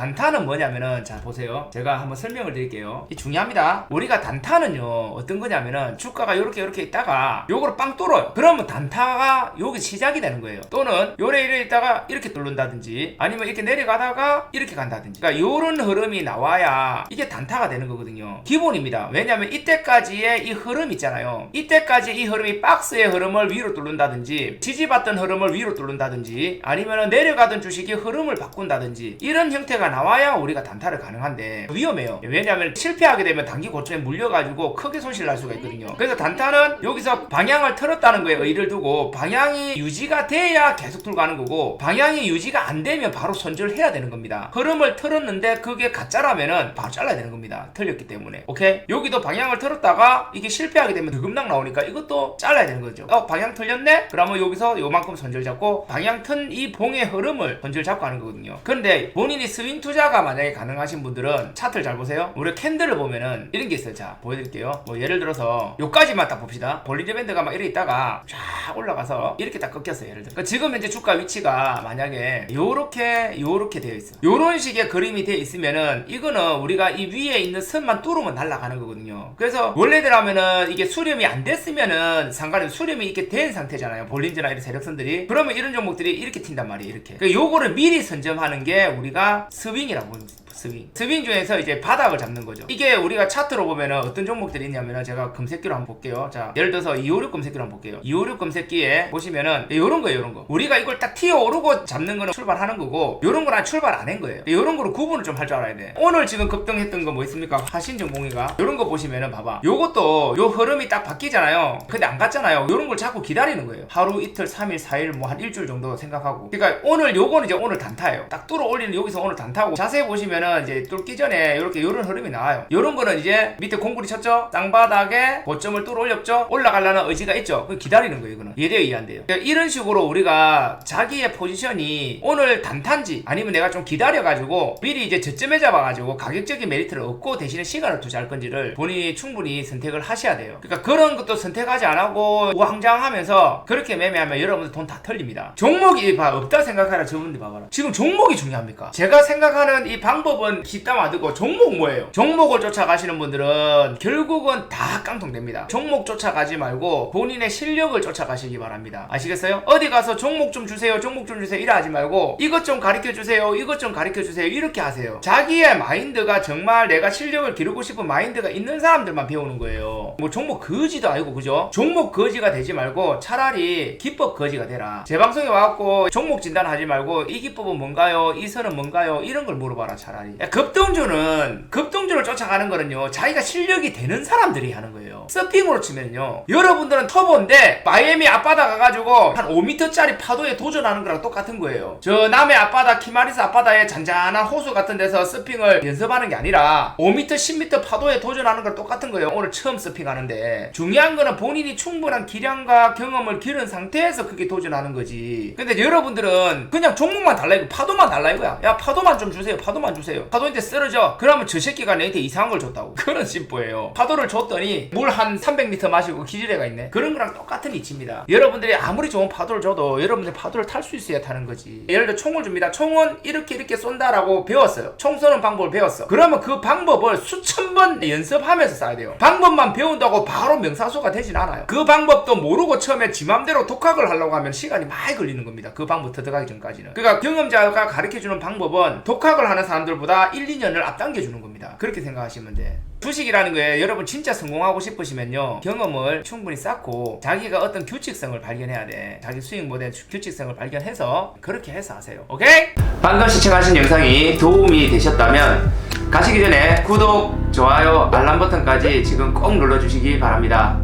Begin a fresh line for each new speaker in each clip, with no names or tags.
단타는 뭐냐면은 자 보세요. 제가 한번 설명을 드릴게요. 이 중요합니다. 우리가 단타는요 어떤 거냐면은 주가가 요렇게 요렇게 있다가 요거를 빵 뚫어요. 그러면 단타가 여기 시작이 되는 거예요. 또는 요래 이래 있다가 이렇게 뚫는다든지 아니면 이렇게 내려가다가 이렇게 간다든지. 그러니까 요런 흐름이 나와야 이게 단타가 되는 거거든요. 기본입니다. 왜냐면 이때까지의 이 흐름 있잖아요. 이때까지 이 흐름이 박스의 흐름을 위로 뚫는다든지 지지받던 흐름을 위로 뚫는다든지 아니면 내려가던 주식이 흐름을 바꾼다든지 이런 형태가 나와야 우리가 단타를 가능한데 위험해요. 왜냐하면 실패하게 되면 단기 고점에 물려가지고 크게 손실 날 수가 있거든요. 그래서 단타는 여기서 방향을 틀었다는 거에 의의를 두고 방향이 유지가 돼야 계속 들고 가는 거고 방향이 유지가 안 되면 바로 손절을 해야 되는 겁니다. 흐름을 틀었는데 그게 가짜라면은 바로 잘라야 되는 겁니다. 틀렸기 때문에. 오케이? 여기도 방향을 틀었다가 이게 실패하게 되면 드금락 나오니까 이것도 잘라야 되는 거죠. 어 방향 틀렸네? 그러면 여기서 요만큼 손절 잡고 방향 튼 이 봉의 흐름을 손절 잡고 하는 거거든요. 그런데 본인이 스윙 투자가 만약에 가능하신 분들은 차트를 잘 보세요. 우리 캔들을 보면은 이런 게 있어요. 자 보여드릴게요. 뭐 예를 들어서 요까지만 딱 봅시다. 볼리저 밴드가 막 이래 있다가 쫙 올라가서 이렇게 딱 꺾였어요 예를 들어. 그러니까 지금 현재 주가 위치가 만약에 요렇게 요렇게 되어 있어 요런 식의 그림이 되어 있으면은 이거는 우리가 이 위에 있는 선만 뚫으면 날아가는 거거든요. 그래서 원래대로면은 이게 수렴이 안 됐으면은 상관없이 수렴이 이렇게 된 상태잖아요. 볼린저나 이런 세력선들이. 그러면 이런 종목들이 이렇게 튄단 말이에요 이렇게. 그러니까 요거를 미리 선점하는 게 우리가 스윙이라고 합니다 스윙. 스윙 중에서 이제 바닥을 잡는 거죠. 이게 우리가 차트로 보면은 어떤 종목들이 있냐면은 제가 검색기로 한번 볼게요. 자, 예를 들어서 256 검색기로 한번 볼게요. 256 검색기에 보시면은 요런 거예요, 요런 거. 우리가 이걸 딱 튀어 오르고 잡는 거는 출발하는 거고 요런 거는 출발 안 한 거예요. 요런 거로 구분을 좀 할 줄 알아야 돼. 오늘 지금 급등했던 거 뭐 있습니까? 화신전공이가 요런 거 보시면은 봐봐. 요것도 요 흐름이 딱 바뀌잖아요. 근데 안 갔잖아요. 요런 걸 자꾸 기다리는 거예요. 하루, 이틀, 3일, 4일, 뭐 한 일주일 정도 생각하고. 그러니까 오늘 요거는 이제 오늘 단타예요. 딱 뚫어 올리는 여기서 오늘 단타 고 자세히 보시면은 이제 뚫기 전에 이렇게 요런 흐름이 나와요. 요런 거는 이제 밑에 공구리 쳤죠? 땅바닥에 고점을 뚫어 올렸죠? 올라가려는 의지가 있죠? 그 기다리는 거예요, 이거는. 예대에 의한대요. 그러니까 이런 식으로 우리가 자기의 포지션이 오늘 단탄지 아니면 내가 좀 기다려가지고 미리 이제 저점에 잡아가지고 가격적인 메리트를 얻고 대신에 시간을 투자할 건지를 본인이 충분히 선택을 하셔야 돼요. 그러니까 그런 것도 선택하지 안 하고 우왕좌왕하면서 그렇게 매매하면 여러분들 돈 다 털립니다. 종목이 봐 없다 생각하라 저분들 봐봐라. 지금 종목이 중요합니까? 제가 생각 하는 이 방법은 뒷담 안 듣고 종목 뭐예요? 종목을 쫓아가시는 분들은 결국은 다 깡통됩니다. 종목 쫓아가지 말고 본인의 실력을 쫓아가시기 바랍니다. 아시겠어요? 어디 가서 종목 좀 주세요, 종목 좀 주세요 이래 하지 말고 이것 좀 가르쳐 주세요, 이것 좀 가르쳐 주세요 이렇게 하세요. 자기의 마인드가 정말 내가 실력을 기르고 싶은 마인드가 있는 사람들만 배우는 거예요. 뭐 종목 거지도 아니고 그죠? 종목 거지가 되지 말고 차라리 기법 거지가 되라. 제 방송에 와갖고 종목 진단하지 말고 이 기법은 뭔가요? 이 선은 뭔가요? 이런 걸 물어봐라 차라리. 야, 급등주는 급등주를 쫓아가는 거는요 자기가 실력이 되는 사람들이 하는 거예요. 서핑으로 치면요 여러분들은 터보인데 마이애미 앞바다 가가지고 한 5m짜리 파도에 도전하는 거랑 똑같은 거예요. 저 남해 앞바다 키마리스 앞바다에 잔잔한 호수 같은 데서 서핑을 연습하는 게 아니라 5m 10m 파도에 도전하는 거랑 똑같은 거예요. 오늘 처음 서핑하는데 중요한 거는 본인이 충분한 기량과 경험을 기른 상태에서 그게 도전하는 거지. 근데 여러분들은 그냥 종목만 달라 이거 파도만 달라 이거야. 야 파도만 좀 주세요. 파도만 주세요. 파도인데 쓰러져. 그러면 저 새끼가 내한테 이상한 걸 줬다고. 그런 심보예요. 파도를 줬더니 물 한 300m 마시고 기절애가 있네. 그런 거랑 똑같은 이치입니다. 여러분들이 아무리 좋은 파도를 줘도 여러분들 파도를 탈 수 있어야 타는 거지. 예를 들어 총을 줍니다. 총은 이렇게 이렇게 쏜다라고 배웠어요. 총 쏘는 방법을 배웠어. 그러면 그 방법을 수천 번 연습하면서 쏴야 돼요. 방법만 배운다고 바로 명사수가 되진 않아요. 그 방법도 모르고 처음에 지 맘대로 독학을 하려고 하면 시간이 많이 걸리는 겁니다. 그 방법 들어가기 전까지는. 그러니까 경험자가 가르쳐주는 방법은 독학을 하는 사람들보다 1, 2년을 앞당겨 주는 겁니다. 그렇게 생각하시면 돼. 주식이라는 거에 여러분 진짜 성공하고 싶으시면요 경험을 충분히 쌓고 자기가 어떤 규칙성을 발견해야 돼 자기 수익 모델 규칙성을 발견해서 그렇게 해서 하세요 오케이? 방금 시청하신 영상이 도움이 되셨다면 가시기 전에 구독, 좋아요, 알람 버튼까지 지금 꼭 눌러주시기 바랍니다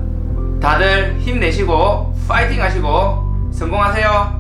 다들 힘내시고 파이팅 하시고 성공하세요